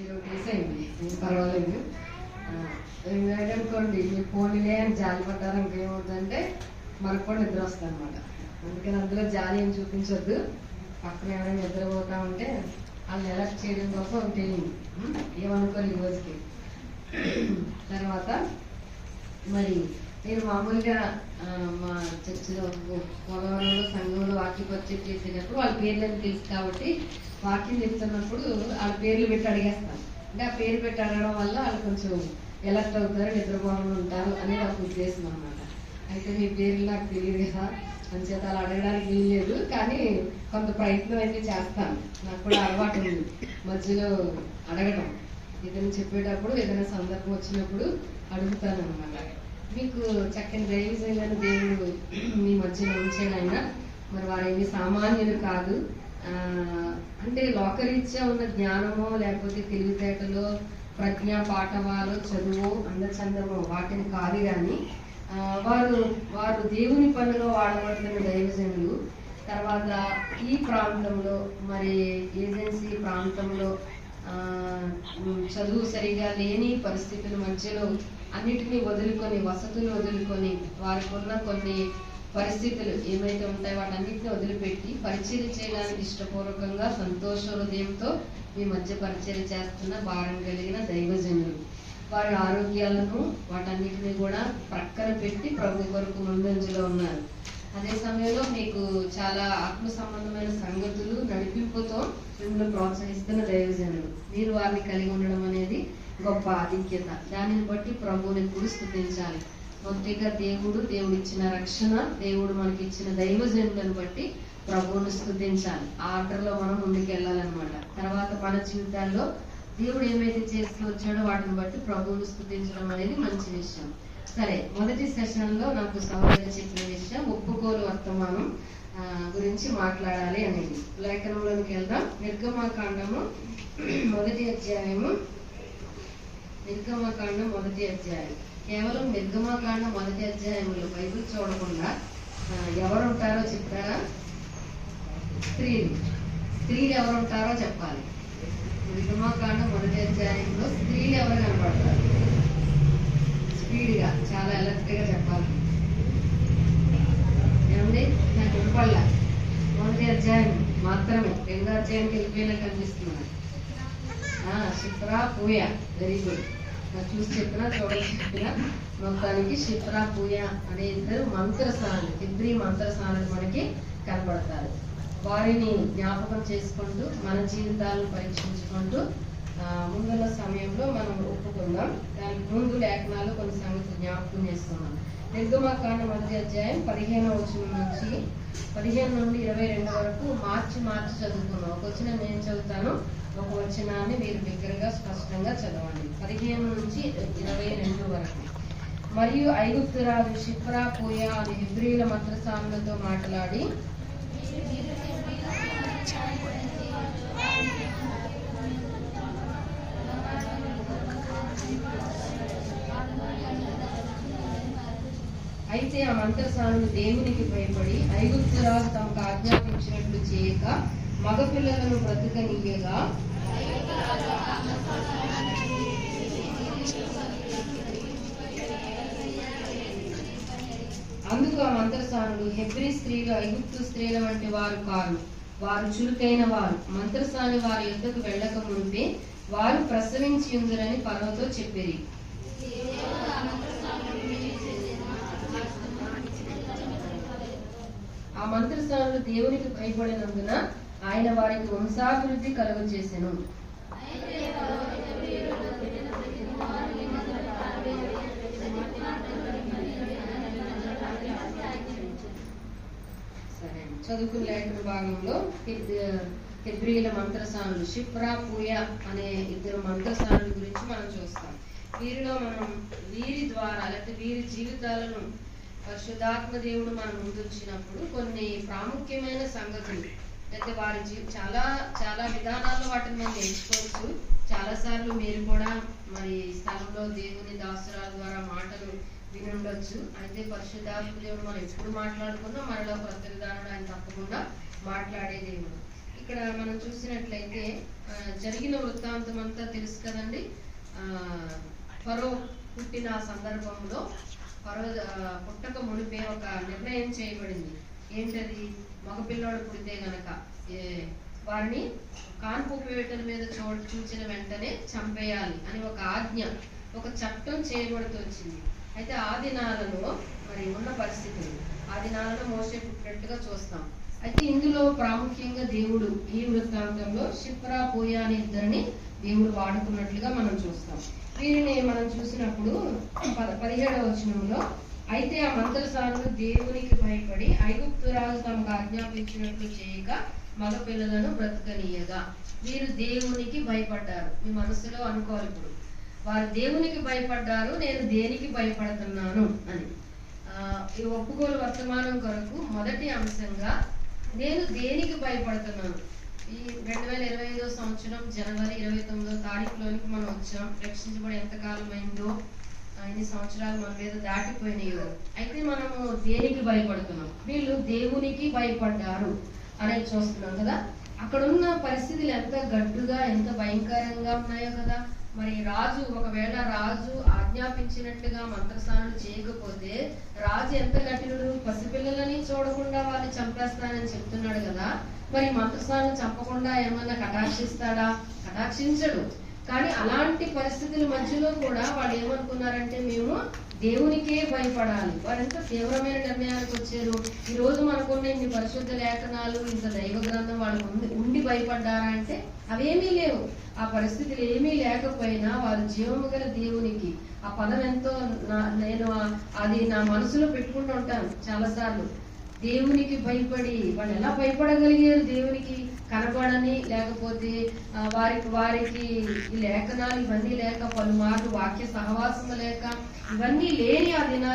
ఇరవై డేస్ ఏం పర్వాలేదు. ఏంటనుకోండి మీరు పోనీలే అని జాలి పడ్డారు ఇంకేమవుతుందంటే మనకు కూడా నిద్ర వస్తుంది అనమాట అందుకని అందులో జాలి ఏం చూపించొద్దు. పక్కన ఎవరైనా నిద్రపోతా ఉంటే వాళ్ళని ఎలక్ట్ చేయడం కోసం తెలియదు. ఏమనుకోరు ఈ రోజుకి. తర్వాత మరి నేను మామూలుగా మా చర్చిలో పోలవరంలో సంఘంలో వాక్యం పరిచయం చేసేటప్పుడు వాళ్ళ పేర్లను తెలుసు కాబట్టి వాక్యం చెప్తున్నప్పుడు వాళ్ళ పేర్లు పెట్టి అడిగేస్తాను అంటే ఆ పేరు పెట్టి అడగడం వల్ల వాళ్ళు కొంచెం ఎలర్ట్ అవుతారు నిద్రపోవడం ఉంటారు అనేది ఒక ఉద్దేశం అనమాట అయితే మీ పేర్లు నాకు తెలియదు కదా. అంచేత అలా అడగడానికి వీల్లేదు కానీ కొంత ప్రయత్నం అయితే చేస్తాను నాకు కూడా అలవాటు ఉంది మధ్యలో అడగడం ఏదైనా చెప్పేటప్పుడు ఏదైనా సందర్భం వచ్చినప్పుడు అడుగుతాను అనమాట మీకు చక్కని దైవజంగాను దేవుడు మీ మధ్యలో ఉంచాడైనా మరి వారేమి సామాన్యులు కాదు. అంటే లోకరీత్యా ఉన్న జ్ఞానమో లేకపోతే తెలివితేటలో ప్రజ్ఞ పాఠవాలు చదువు అందచందమో వాటిని కాదు కానీ వారు వారు దేవుని పనిలో వాడబడుతున్న దైవజనులు తర్వాత ఈ ప్రాంతంలో మరి ఏజెన్సీ ప్రాంతంలో చదువు సరిగా లేని పరిస్థితుల మధ్యలో అన్నిటినీ వదులుకొని వసతులు వదులుకొని వారికి ఉన్న కొన్ని పరిస్థితులు ఏమైతే ఉంటాయో వాటన్నిటిని వదిలిపెట్టి పరిచయం చేయడానికి ఇష్టపూర్వకంగా సంతోష హృదయంతో మీ మధ్య పరిచయం చేస్తున్న భారం కలిగిన దైవజనులు. వారి ఆరోగ్యాలను వాటన్నిటిని కూడా ప్రక్కన పెట్టి ప్రభు కొరకు ముందంజలో ఉన్నారు. అదే సమయంలో మీకు చాలా ఆత్మ సంబంధమైన సంగతులు నడిపింపుతో మిమ్మల్ని ప్రోత్సహిస్తున్న దైవజనులు. మీరు వారిని కలిగి ఉండడం అనేది గొప్ప ఆధిక్యత. దానిని బట్టి ప్రభువుని కూడా స్థుతించాలి. మొదటిగా దేవుడు దేవుడు ఇచ్చిన రక్షణ దేవుడు మనకి ఇచ్చిన దైవజనులను బట్టి ప్రభువును స్థుతించాలి. ఆ ఆర్డర్లో మనం ముందుకెళ్ళాలన్నమాట. తర్వాత మన జీవితాల్లో దేవుడు ఏమైతే చేస్తూ వచ్చాడో వాటిని బట్టి ప్రభువును స్థుతించడం అనేది మంచి విషయం. సరే మొదటి సెషన్లో నాకు సహోదరి చెప్పిన విషయం ఒప్పుకోలు వర్తమానం ఆ, గురించి మాట్లాడాలి అనేది. లేఖనంలోనికి వెళ్దాం. నిర్గమాకాండము మొదటి అధ్యాయము. నిర్గమాకాండం మొదటి అధ్యాయం. కేవలం నిర్గమకాండ మొదటి అధ్యాయంలో బైబిల్ చూడకుండా ఎవరుంటారో ఎవరు ఉంటారో చెప్తారా స్త్రీలు. స్త్రీలు ఎవరు ఉంటారో చెప్పాలి. నిర్గమకాండ మొదటి అధ్యాయంలో స్త్రీలు ఎవరు కనపడతారు స్పీడ్గా చాలా అలర్ట్గా చెప్పాలి. ఏమండి? నాకు వినపడలే. మొదటి అధ్యాయం మాత్రమే. రెండో అధ్యాయానికి వెళ్ళిపోయినా కనిపిస్తున్నారు ఆ, పూయ. వెరీ గుడ్ చూసి చెప్పిన మొత్తానికి షిప్రా పూయ అనే ఇద్దరు మంత్రసానులు ఇద్దరి మంత్రసానులు మనకి కనబడతారు వారిని జ్ఞాపకం చేసుకుంటూ మన జీవితాలను పరీక్షించుకుంటూ ముందున్న సమయంలో మనం ఒప్పుకుందాం. దానికి ముందు లేఖనాలు కొన్ని సంగతి జ్ఞాపకం చేస్తున్నాం నిర్గమాకాండ మొదటి అధ్యాయం పదిహేను వచనం నుంచి. పదిహేను నుండి ఇరవై రెండు వరకు మార్చి మార్చి చదువుకున్నాం. ఒక వచ్చిన నేను చదువుతాను. ఒక వచనాన్ని మీరు దగ్గరగా స్పష్టంగా చదవండి. పదిహేను నుంచి ఇరవై రెండు వరకు. మరియు ఐగుప్తు రాజు షిప్రా పోయా అని హిబ్రీల మంత్రస్వాములతో మాట్లాడి అయితే ఆ మంత్రసానులు దేవునికి భయపడి ఐగుప్తురాలు తమకు ఆజ్ఞాపించినట్లు చేయక మగపిల్లలను బ్రతకనీయగా. అందుకు ఆ మంత్రసానులు హెబ్రి స్త్రీలు ఐగుప్తు స్త్రీల వంటి వారు కారు. వారు చురుకైన వారు. మంత్రసాని వారి యుద్ధకు వెళ్ళక ముందే వారు ప్రసవించి ఉందరని పర్వతో చెప్పిరి. ఆ మంత్రస్థానంలో దేవునికి భయపడినందున ఆయన వారికి వంశాభివృద్ధి కలుగజేసెను. సరే చదువుకున్న లేఖన భాగంలో హిబ్- హిబ్రీల మంత్రసానులు షిప్రా పూయ అనే ఇద్దరు మంత్రసానుల గురించి మనం చూస్తాం. వీరిలో మనం వీరి ద్వారా లేకపోతే వీరి జీవితాలను పరిశుద్ధాత్మ దేవుడు మన ముందు వచ్చినప్పుడు కొన్ని ప్రాముఖ్యమైన సంగతులు అయితే వారి చాలా చాలా విధానాల్లో వాటిని మనం నేర్చుకోవచ్చు. చాలా సార్లు మీరు కూడా మరి స్థలంలో దేవుని దాసురాల ద్వారా మాటలు విని ఉండొచ్చు అయితే పరిశుద్ధాత్మ దేవుడు మనం ఎప్పుడు మాట్లాడుకున్నా మనలో కొత్త విధానం ఆయన తప్పకుండా మాట్లాడే దేవుడు. ఇక్కడ మనం చూసినట్లయితే జరిగిన వృత్తాంతం అంతా తెలుసు కదండి. ఆ, ఫరో పుట్టిన సందర్భంలో ఫరో పుట్టక మునిపే ఒక నిర్ణయం చేయబడింది. ఏంటది? మగపిల్లోడు పుడితే గనక వారిని కాన్పు వేటల మీద చూ చూచిన వెంటనే చంపేయాలి అని ఒక ఆజ్ఞ ఒక చట్టం చేయబడుతూ వచ్చింది. అయితే ఆ దినాలలో మరి ఉన్న పరిస్థితులు. ఆ దినాలలో మోసే పుట్టినట్టుగా చూస్తాం. అయితే ఇందులో ప్రాముఖ్యంగా దేవుడు ఈ వృత్తాంతంలో షిప్రా పోయా అనే ఇద్దరిని దేవుడు వాడుకున్నట్లుగా మనం చూస్తాం. వీరిని మనం చూసినప్పుడు పదిహేడవ వచనంలో అయితే ఆ మంత్రసారులు దేవునికి భయపడి ఐగుప్తు రాజు తమకు ఆజ్ఞాపించినట్లు చేయక మగ పిల్లలను బ్రతకనీయగా. వీరు దేవునికి భయపడ్డారు. మీ మనసులో అనుకోవాలి ఇప్పుడు. వారు దేవునికి భయపడ్డారు నేను దేనికి భయపడుతున్నాను అని. ఆ, ఈ ఒప్పుకోలు వర్తమానం కొరకు మొదటి అంశంగా నేను దేనికి భయపడుతున్నాను? ఈ రెండు వేల ఇరవై ఐదో సంవత్సరం జనవరి ఇరవై తొమ్మిదో తారీఖులోనికి మనం వచ్చాం. రక్షించబడి ఎంతకాలం అయిందో అన్ని సంవత్సరాలు మన మీద దాటిపోయినాయో. అయితే మనము దేనికి భయపడుతున్నాం? వీళ్ళు దేవునికి భయపడ్డారు అనేది చూస్తున్నాం కదా? అక్కడ ఉన్న పరిస్థితులు ఎంత గడ్డుగా ఎంత భయంకరంగా ఉన్నాయో కదా? మరి రాజు ఒకవేళ రాజు ఆజ్ఞాపించినట్టుగా మంత్రస్నానాలు చేయకపోతే రాజు ఎంత కఠినుడు? పసిపిల్లలని చూడకుండా వాళ్ళని చంపేస్తానని చెప్తున్నాడు కదా? మరి మంత్రస్నానం చంపకుండా ఏమన్నా కటాక్షిస్తాడా? కటాక్షించడు. కానీ అలాంటి పరిస్థితుల మధ్యలో కూడా వాళ్ళు ఏమనుకున్నారంటే మేము దేవునికే భయపడాలి. వారు ఎంత తీవ్రమైన నిర్ణయానికి వచ్చారు. ఈ రోజు మనకున్న ఇన్ని పరిశుద్ధ లేఖనాలు ఇంత దైవ గ్రంథం వాళ్ళకు ఉండి భయపడ్డారా అంటే అవేమీ లేవు. ఆ పరిస్థితులు ఏమీ లేకపోయినా వారు జీవము గల దేవునికి ఆ పదం ఎంతో నా- నేను అది నా మనసులో పెట్టుకుంటూ ఉంటాను చాలాసార్లు. దేవునికి భయపడి వాళ్ళు ఎలా భయపడగలిగారు దేవునికి? కనబడని లేకపోతే వారికి వారికి లేఖనాలు ఇవన్నీ లేక పలుమార్లు వాక్య సహవాసం లేక ఇవన్నీ లేని ఆ దినాలు